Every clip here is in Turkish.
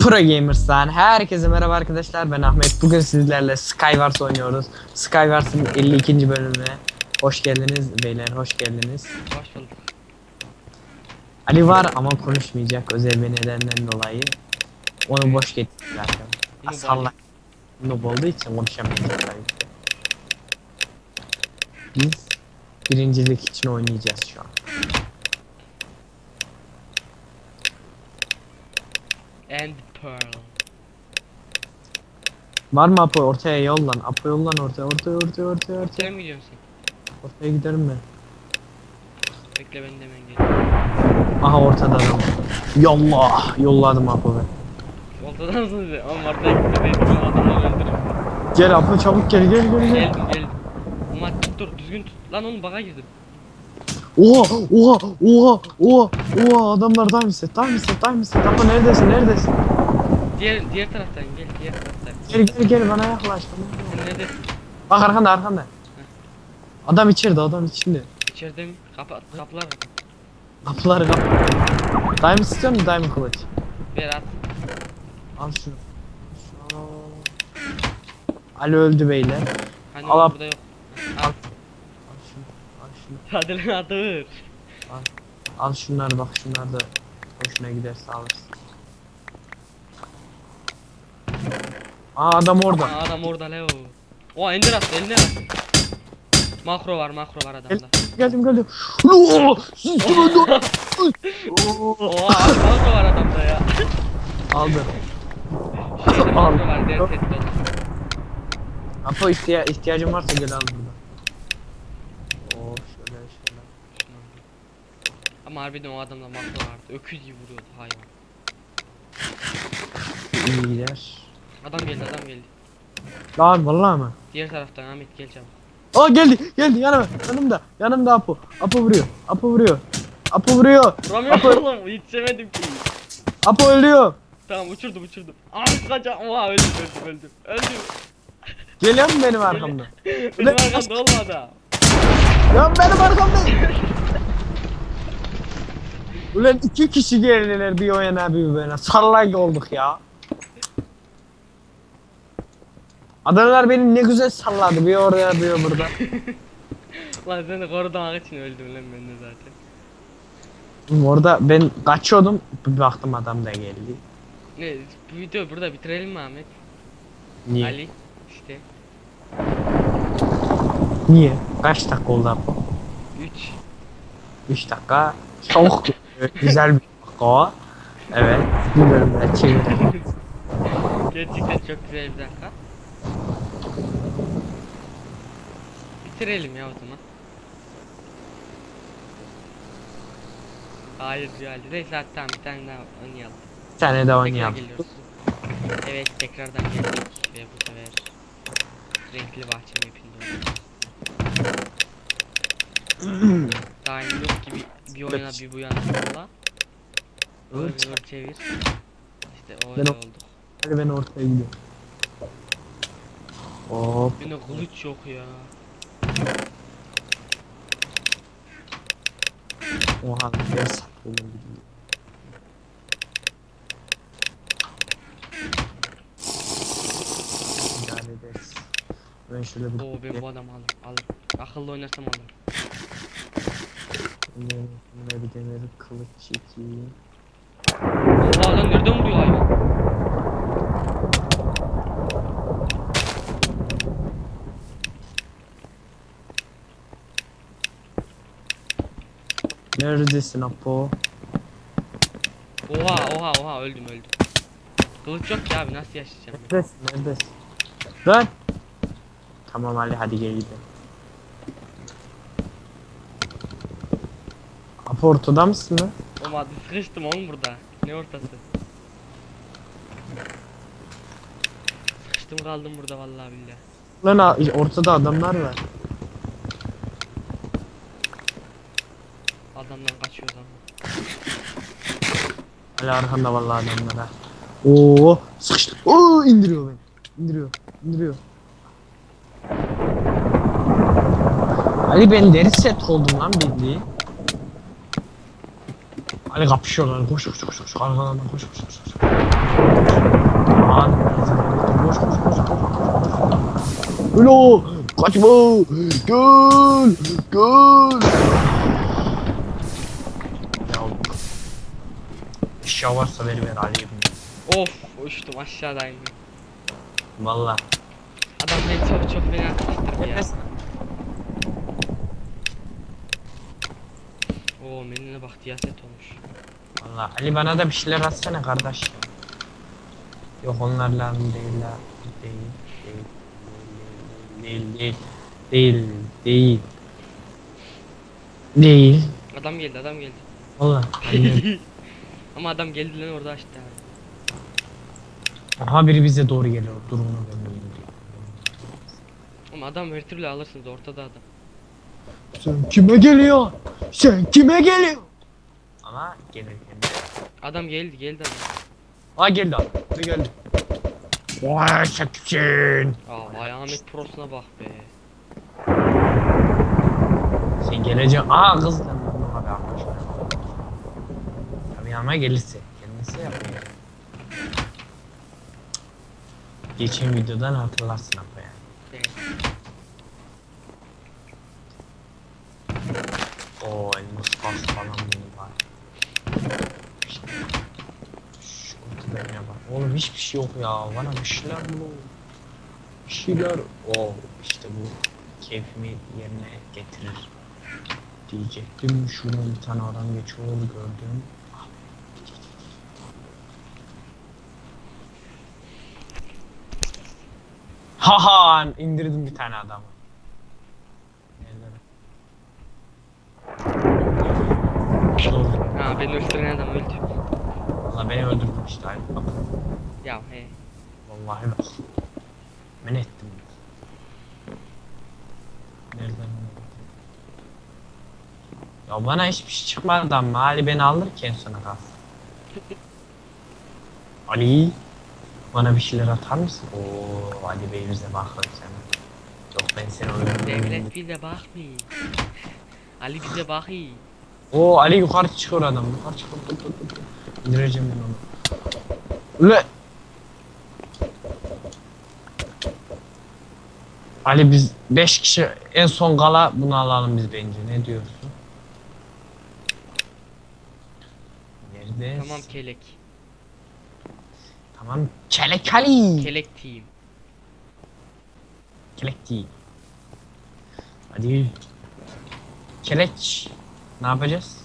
Pro Gamers'tan herkese merhaba arkadaşlar ben Ahmet. Bugün sizlerle Skywars oynuyoruz. Skywars'ın 52. bölümüne hoş geldiniz beyler hoş geldiniz. Hoş bulduk. Ali var ama konuşmayacak özel bir nedenden dolayı. Onu boş getirdik zaten. Salla Noob olduğu için konuşamayacak tabii. Biz birincilik için oynayacağız şu an Pearl. Var mı Apo ortaya yollan Apo yollan ortaya ortaya ortaya ortaya ortaya Sen mi gidiyorsun? Ortaya giderim ben Bekle ben de hemen geliyorum. Aha ortada adam. Yallah yolladım Apo ben. Ortadan mısın sen? Oğlum ortaya gitti ben bunu adamları öldürürüm. Gel Apo çabuk gel gel gel gel. Geldim geldim. Ulan tut dur düzgün tut. Lan oğlum baga girdim. Oha oha oha oha oha adamlar time set time set time set Apo neredesin neredesin? Diğer diğer taraftan gel diğer taraftan. Gel gel gel bana yaklaş. bana yaklaş. Sen neredesin? Bak arkanda arkanda. Adam içeride adam içinde. İçeride mi? Kapı kapılar var. Kapıları kap. Diamond istiyor musun diamond kılıç? Ver at. Al şunu. Şunu al. Ali öldü beyler. Hani Al burada yok. Al. Al şunu. Al şunu. Hadi lan atır. Al şunları bak şunlar da hoşuna giderse alırsın. Aa adam orada. Aa, adam orada Leo. O ender attı ender attı. Makro var makro var adamda. Geldim geldim. Oo, Sistem öldü. Oo. Oha makro var adamda ya. Aldı. Şeyde makro var dert etti onu. Apo ihtiya ihtiyacın varsa gel al burada. Oo şöyle şöyle. Ama harbiden o adamda makro vardı. Öküz gibi vuruyordu hayvan. İyi gider. Adam geldi adam geldi. Lan vallahi mı? Diğer taraftan Ahmet gel çabuk. Aa geldi geldi yanıma yanımda yanımda Apo. Apo vuruyor. Apo vuruyor. Apo vuruyor. Vuramıyorum Apo, oğlum yetişemedim ki. Apo ölüyor. Tamam uçurdum uçurdum. Aa kaçacağım. Oha öldüm öldüm öldüm. Öldüm. Geliyor mu benim arkamda? Benim arkamda olmadı. Ya benim arkamdayım. Ulan iki kişi geldiler bir o yana bir bu yana. Sallak olduk ya. Adamlar beni ne güzel salladı. Bir oraya bir burada. Lan seni korumak için öldüm lan ben de zaten. Oğlum Orada ben kaçıyordum. Bir baktım adam da geldi. Ne bu videoyu burada bitirelim mi Ahmet? Niye? Ali işte Niye? Kaç dakika oldu Apo? 3 3 dakika. Çok güzel bir dakika o. Evet. Bir bölümde çevirelim. Gerçekten çok güzel bir dakika. Bitirelim ya o zaman. Hayır diyor Ali. Neyse tamam bir tane daha oynayalım. Bir tane Tekrar oynayalım. Evet tekrardan geldik ve bu sefer renkli bahçe mapinde. Daim yok gibi bir oyuna bir bu yana Evet. vur çevir. İşte Ben öyle o- oldu. Hadi ben ortaya gidiyorum. Hop. Bende kılıç yok ya. Oha oğlum gidiyor. İdare ederiz. Ben şöyle bir Oo ben bu adamı alırım alırım. Akıllı oynarsam alırım. Buraya bir demir kılıç çekeyim. Oha lan nereden vuruyor hayvan? Neredesin Apo? Oha oha oha öldüm öldüm. Kılıç yok ki abi nasıl yaşayacağım ben? Neredesin? Neredesin? Dön. Tamam Ali hadi gel gidelim. Apo ortada mısın lan? Oğlum hadi sıkıştım oğlum burada. Ne ortası? Sıkıştım kaldım burada vallahi billahi. Lan a- ortada adamlar var. Adamdan kaçıyoruz ama. Ali arkanda vallahi adamlar ha. Oo sıkıştı. Oo indiriyor beni. İndiriyor. İndiriyor. Ali ben deri set oldum lan bildiğin. Ali kapışıyorlar. Koş koş koş koş. Arkadan koş koş koş. koş. Aman. Koş koş koş koş. Ulo! Kaçma! Gül! Gül! Ya Eşya varsa beni ver alayım. Of uçtum aşağıdayım. Valla. Adam beni çok çok fena atmıştır ya. Oo menüne bak diyaset olmuş. Valla Ali bana da bir şeyler atsana kardeş. Yok onlar lazım değil la. Değil. Değil. Değil. Değil. Değil. Değil. Adam geldi adam geldi. Valla. Ama adam geldi lan orada açtı abi. Aha biri bize doğru geliyor. Ben de Ama adam her türlü alırsınız ortada adam. Sen kime geliyor? Sen kime geliyor? Ama gelirken de. Adam geldi geldi adam. Aa geldi abi. Ne geldi? Vay çeksin. Aa vay Ahmet Pros'una bak be. Sen geleceksin. Aa kız lan. Ama gelirse. Gelmezse yapmıyor. Geçen videodan hatırlarsın abi ya. Evet. Oo elmas kas falan bunu var. İşte. Şu kutularına bak. Oğlum hiçbir şey yok ya. Bana bir şeyler bul. Bir şeyler. Oo işte bu keyfimi yerine getirir. Diyecektim. Şuradan bir tane adam geçiyor gördüm. Haha indirdim bir tane adamı. Ha beni öldüren adam öldü. Valla beni öldürdün işte abi. Bak. Ya he. Vallahi bak. Men ettim. Nereden? Ya bana hiçbir şey çıkmadı ama Ali beni alırken sonra kalsın. Ali. Bana bir şeyler atar mısın? Oo Ali Bey bize bakıyor sana. Yok ben seni öldürdüm. Devlet bize bakmıyor. Ali bize bakıyor. Oo Ali yukarı çıkıyor adam. Yukarı çıkıyor. Dur, dur, dur, dur. İndireceğim ben onu. Ulan. Ali biz 5 kişi en son gala bunu alalım biz bence. Ne diyorsun? Nerede? Tamam kelek. Tamam. Kelek Ali. Kelek team. Kelek değil. Hadi. Keleç. Ne yapacağız?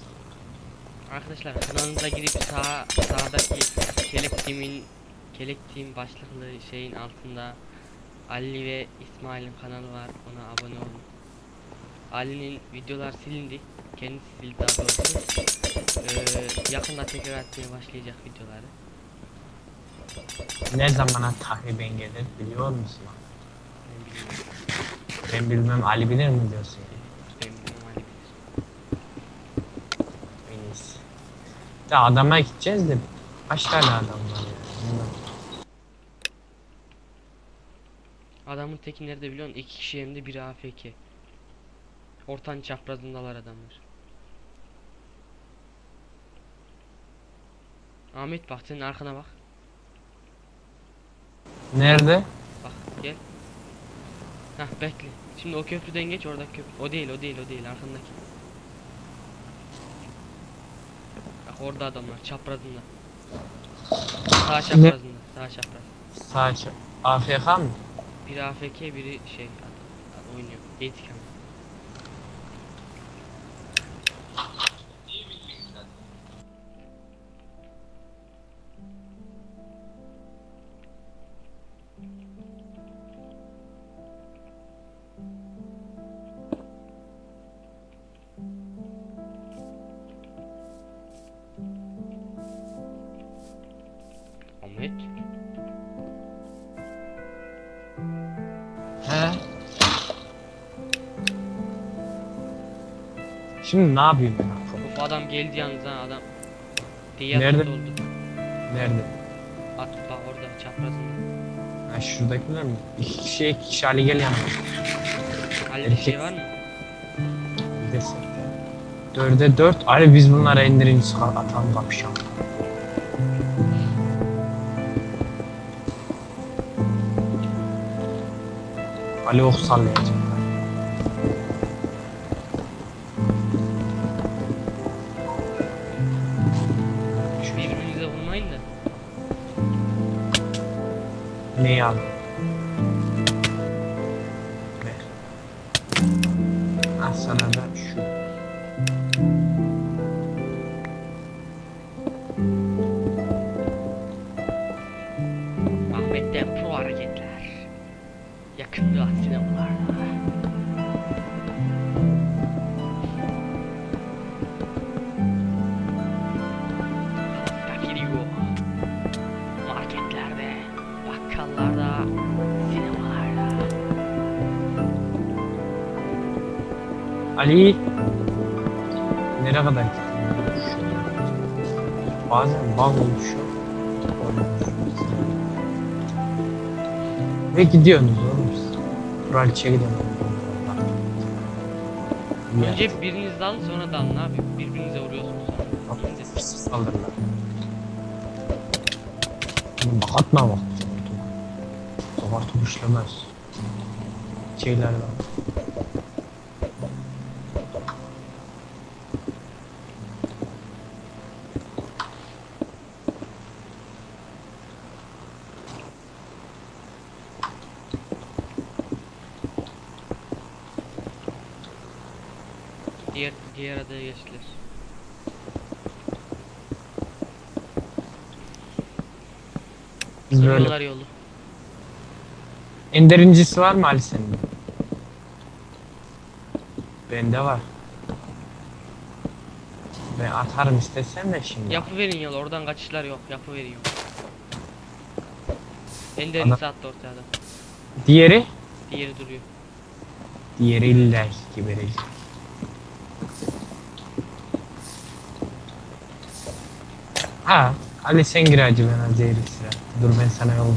Arkadaşlar kanalınıza girip sağ sağdaki kelek team'in kelek team başlıklı şeyin altında Ali ve İsmail'in kanalı var. Ona abone olun. Ali'nin videolar silindi. Kendisi sildi daha doğrusu. Ee, yakında tekrar atmaya başlayacak videoları. Ne zamana takriben gelir biliyor musun? Ben bilmem Ali bilir mi diyorsun? En iyisi. Ya adama gideceğiz de kaç tane adam var ya? Adamın teki nerede biliyor musun? İki kişi hem de biri AFK. Ortan çaprazındalar adamlar. Ahmet bak senin arkana bak. Nerede? Bak gel. Hah bekle. Şimdi o köprüden geç oradaki köprü. O değil o değil o değil arkandaki. Bak orada adamlar çaprazında. Sağ çaprazında. Sağ çapraz. Sağ ç- AFK mı? Biri AFK biri şey ad- ad- oynuyor. Ahmet. He? Şimdi ne yapayım ben? Uf adam geldi yalnız ha adam. Diye Nerede? oldu. Nerede? At bak orada çaprazında. Ha şuradakiler mi? İki kişi iki kişi Ali gel yanıma. Ali bir şey var mı? Bir de sen. Dörde dört. Ali biz bunlara indirince atalım kapışalım. Ali ok sallayacak. Birbirinize vurmayın da. Neyi? Ver. Al sana da şu. Ahmet'ten pro hareketler. Marketlerde, bakkallarda, sinemalarda. Ali. Nereye kadar gittin? Bazen bug oluşuyor. Ve gidiyorsunuz. Kraliçeye yer. Önce biriniz dalın sonra dalın abi. Birbirinize vuruyorsunuz sonra. İkiniz de- saldırılar. Bak atma bak. Sokar top işlemez. Şeyler var. Diğer, diğer adaya geçtiler. Soruyorlar yolu. Ender incisi var mı Ali senin? Bende var. Ben atarım istesen de şimdi. Yapıverin yol oradan kaçışlar yok. Yapıverin yol. Ender Ana- attı ortaya adam. Diğeri? Diğeri duruyor. Diğeri illa ki verecek. Ha, Ali sen gir hacı ben zehirli sıra. Dur ben sana yol.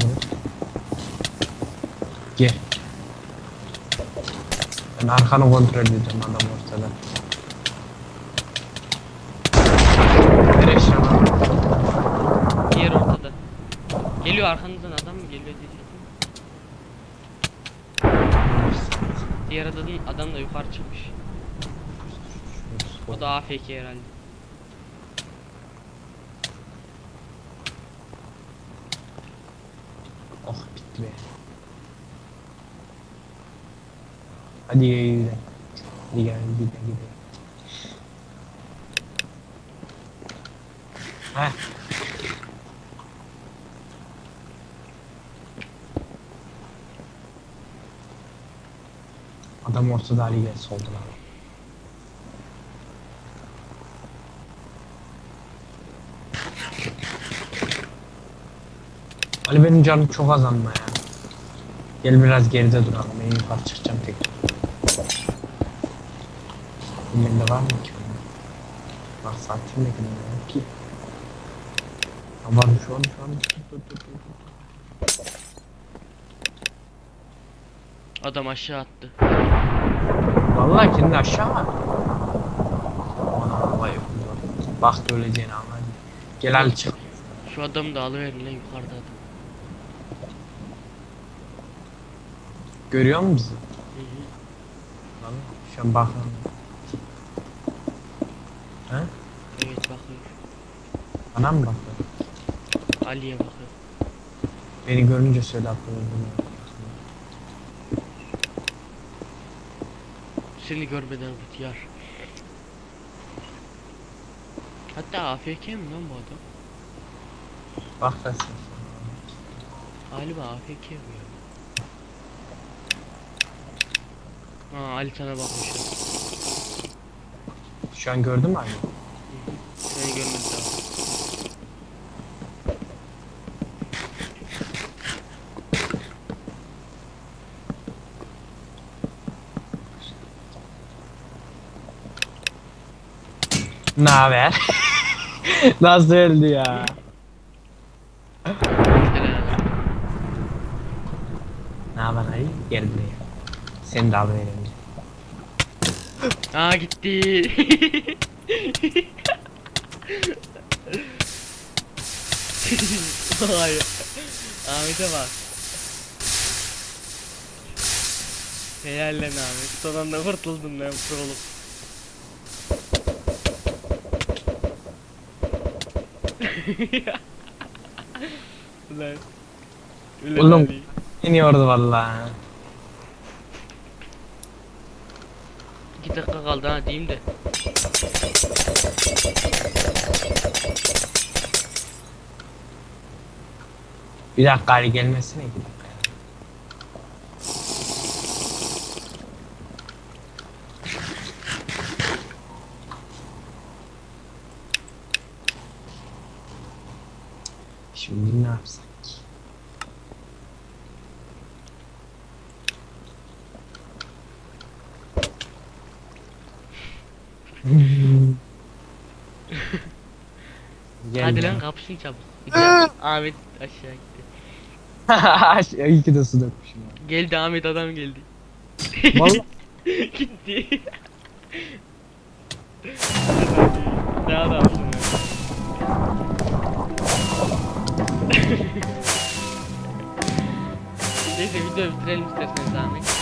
Gel. Ben arkanı kontrol ediyorum adam ortada. Ver eşyaları. Diğer ortada. Geliyor arkanızdan adam mı geliyor diyecektim. Diğer adamın adam da yukarı çıkmış. O da AFK herhalde. Be. Hadi gidelim. Hadi gel gidelim gidelim. Heh. Adam ortada Ali gel soldular. Ali benim canım çok az ama ya. Gel biraz geride duralım. Ben yukarı çıkacağım tekrar. Bende var mı ki? Bak saatim kadar yok ki. Ha varmış varmış varmış. Dur dur dur dur. Adam aşağı attı. Vallahi kendi aşağı var. Ana vay Bak da öleceğini anladın. Gel Ali çık. Şu adamı da alıverin lan yukarıda adam. Görüyor musun bizi? Vallahi şu an bakıyorum. He? Evet bakıyor. Bana mı bakıyor? Ali'ye bakıyor. Beni görünce söyle aklını Seni görmeden bitiyor. Hatta AFK mi lan bu adam? Bak da sen. Galiba AFK bu ya. Aa Ali sana bakmış. Şu an gördün mü Ali? Seni görmedi daha. Ne haber? Nasıl öldü ya? Haber Ali? Gel buraya. Seni de alıvereyim. Aa gitti. Vay. Ahmet'e bak. Helal lan abi. Son anda kurtuldum lan prolog. Ulan. Ulan Oğlum. İniyordu vallahi. 2 dakika kaldı ha diyeyim de. Bir dakika Ali gelmesine iki dakika. Şimdi ne yapsak? Hadi lan kapışın çabuk. Güzel. Ahmet aşağı gitti. İyi ki de su dökmüşüm. ya. Geldi Ahmet adam geldi. Vallahi Gitti. ne adamsın ya. Neyse videoyu bitirelim isterseniz Ahmet.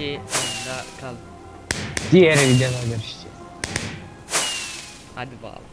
Yeter ki oyunda kalın. diğer videoda görüşeceğiz. Hadi bakalım.